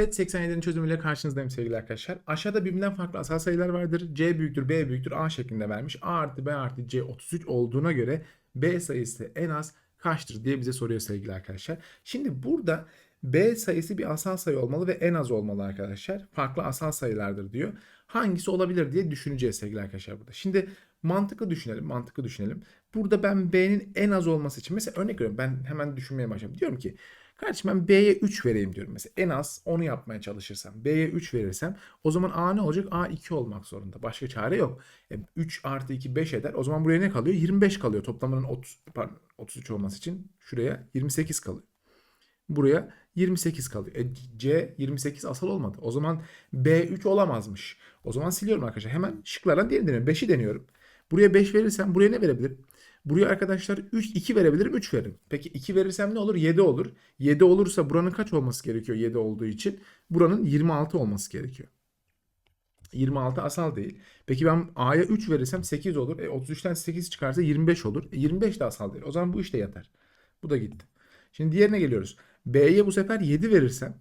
Set 87'nin çözümüyle karşınızdayım sevgili arkadaşlar. Aşağıda birbirinden farklı asal sayılar vardır. C büyüktür, B büyüktür, A şeklinde vermiş. A artı B artı C 33 olduğuna göre B sayısı en az kaçtır diye bize soruyor sevgili arkadaşlar. Şimdi burada B sayısı bir asal sayı olmalı ve en az olmalı arkadaşlar. Farklı asal sayılardır diyor. Hangisi olabilir diye düşüneceğiz sevgili arkadaşlar burada. Şimdi mantıklı düşünelim, mantıklı düşünelim. Burada ben B'nin en az olması için mesela örnek veriyorum ben hemen düşünmeye başladım. Diyorum ki Kardeşim ben B'ye 3 vereyim diyorum mesela. En az onu yapmaya çalışırsam. B'ye 3 verirsem o zaman A ne olacak? A 2 olmak zorunda. Başka çare yok. E, 3 artı 2 5 eder. O zaman buraya ne kalıyor? 25 kalıyor. Toplamının 30, pardon, 33 olması için şuraya 28 kalıyor. Buraya 28 kalıyor. E, C 28 asal olmadı. O zaman B 3 olamazmış. O zaman siliyorum arkadaşlar. Hemen şıklardan diğerini deniyorum. 5'i deniyorum. Buraya 5 verirsem buraya ne verebilirim? Buraya arkadaşlar 3, 2 verebilirim 3 veririm. Peki 2 verirsem ne olur? 7 olur. 7 olursa buranın kaç olması gerekiyor 7 olduğu için? Buranın 26 olması gerekiyor. 26 asal değil. Peki ben A'ya 3 verirsem 8 olur. E 33'ten 8 çıkarsa 25 olur. E 25 de asal değil. O zaman bu işte yatar. Bu da gitti. Şimdi diğerine geliyoruz. B'ye bu sefer 7 verirsem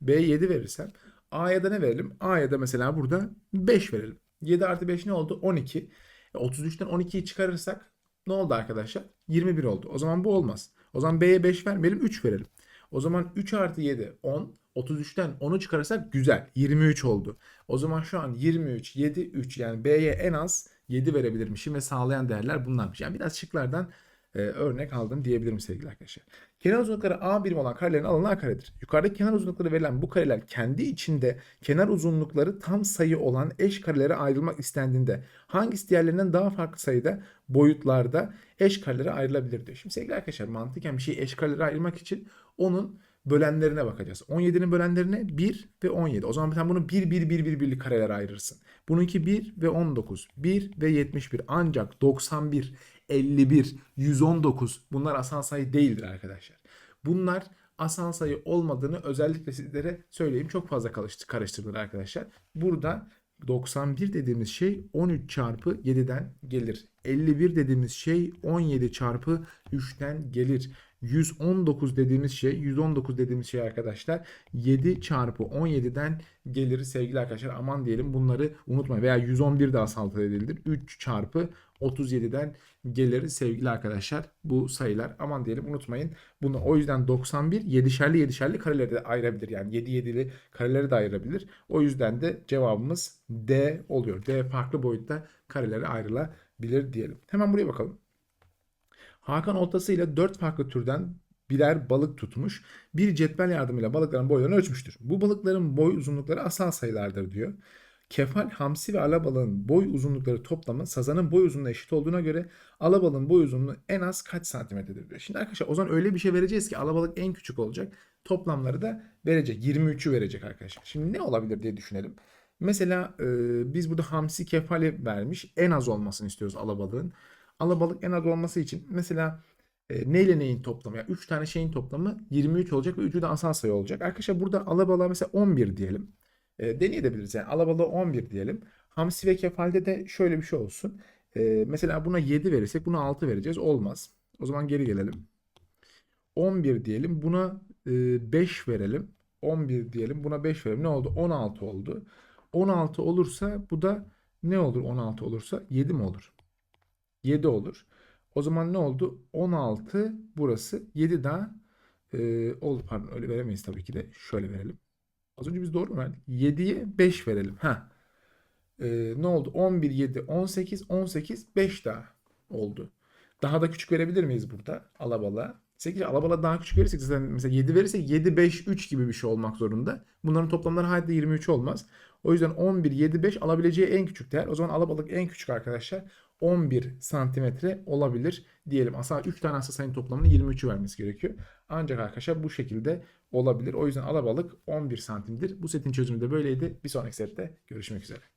B'ye 7 verirsem A'ya da ne verelim? A'ya da mesela burada 5 verelim. 7 artı 5 ne oldu? 12. E 33'ten 12'yi çıkarırsak ne oldu arkadaşlar? 21 oldu. O zaman bu olmaz. O zaman B'ye 5 vermeyelim 3 verelim. O zaman 3 artı 7 10. 33'ten 10'u çıkarırsak güzel. 23 oldu. O zaman şu an 23, 7, 3 yani B'ye en az 7 verebilirmişim ve sağlayan değerler bunlarmış. Yani biraz şıklardan e, örnek aldım diyebilirim sevgili arkadaşlar. Kenar uzunlukları A birim olan karelerin alanı A karedir. Yukarıdaki kenar uzunlukları verilen bu kareler kendi içinde kenar uzunlukları tam sayı olan eş karelere ayrılmak istendiğinde hangisi diğerlerinden daha farklı sayıda boyutlarda eş karelere ayrılabilir diyor. Şimdi sevgili arkadaşlar mantıken bir şeyi eş karelere ayırmak için onun bölenlerine bakacağız. 17'nin bölenlerine 1 ve 17. O zaman sen bunu 1 1 1 1 birlik karelere ayırırsın. Bununki 1 ve 19, 1 ve 71. Ancak 91, 51, 119 bunlar asal sayı değildir arkadaşlar. Bunlar asal sayı olmadığını özellikle sizlere söyleyeyim. Çok fazla karıştırdılar arkadaşlar. Burada 91 dediğimiz şey 13 çarpı 7'den gelir. 51 dediğimiz şey 17 çarpı 3'ten gelir. 119 dediğimiz şey 119 dediğimiz şey arkadaşlar 7 çarpı 17'den gelir sevgili arkadaşlar. Aman diyelim bunları unutmayın. Veya 111 de asal edildir. 3 çarpı 37'den gelir sevgili arkadaşlar. Bu sayılar. Aman diyelim unutmayın. Bunu o yüzden 91 7'şerli 7'şerli kareleri de ayırabilir. Yani 7 7'li kareleri de ayırabilir. O yüzden de cevabımız D oluyor. D farklı boyutta karelere ayrılabilir diyelim hemen buraya bakalım Hakan oltasıyla dört farklı türden birer balık tutmuş. Bir cetvel yardımıyla balıkların boylarını ölçmüştür. Bu balıkların boy uzunlukları asal sayılardır diyor. Kefal, hamsi ve alabalığın boy uzunlukları toplamı sazanın boy uzunluğuna eşit olduğuna göre alabalığın boy uzunluğu en az kaç santimetredir diyor. Şimdi arkadaşlar o zaman öyle bir şey vereceğiz ki alabalık en küçük olacak. Toplamları da verecek. 23'ü verecek arkadaşlar. Şimdi ne olabilir diye düşünelim. Mesela e, biz burada hamsi kefali vermiş. En az olmasını istiyoruz alabalığın alabalık en az olması için mesela e, neyle neyin toplamı? Yani 3 tane şeyin toplamı 23 olacak ve 3'ü de asal sayı olacak. Arkadaşlar burada alabalığa mesela 11 diyelim. E, deneyebiliriz yani alabalığa 11 diyelim. Hamsi ve kefalde de şöyle bir şey olsun. E, mesela buna 7 verirsek buna 6 vereceğiz. Olmaz. O zaman geri gelelim. 11 diyelim. Buna e, 5 verelim. 11 diyelim. Buna 5 verelim. Ne oldu? 16 oldu. 16 olursa bu da ne olur 16 olursa? 7 mi olur? 7 olur. O zaman ne oldu? 16 burası. 7 daha e, oldu. Pardon öyle veremeyiz tabii ki de. Şöyle verelim. Az önce biz doğru mu verdik? 7'ye 5 verelim. Ha. E, ne oldu? 11, 7, 18, 18, 5 daha oldu. Daha da küçük verebilir miyiz burada? Alabala. 8 alabala daha küçük verirsek zaten mesela 7 verirsek 7, 5, 3 gibi bir şey olmak zorunda. Bunların toplamları haydi 23 olmaz. O yüzden 11, 7, 5 alabileceği en küçük değer. O zaman alabalık en küçük arkadaşlar 11 santimetre olabilir diyelim. Aslında 3 tane asıl sayının toplamını 23'ü vermesi gerekiyor. Ancak arkadaşlar bu şekilde olabilir. O yüzden alabalık 11 santimdir. Bu setin çözümü de böyleydi. Bir sonraki sette görüşmek üzere.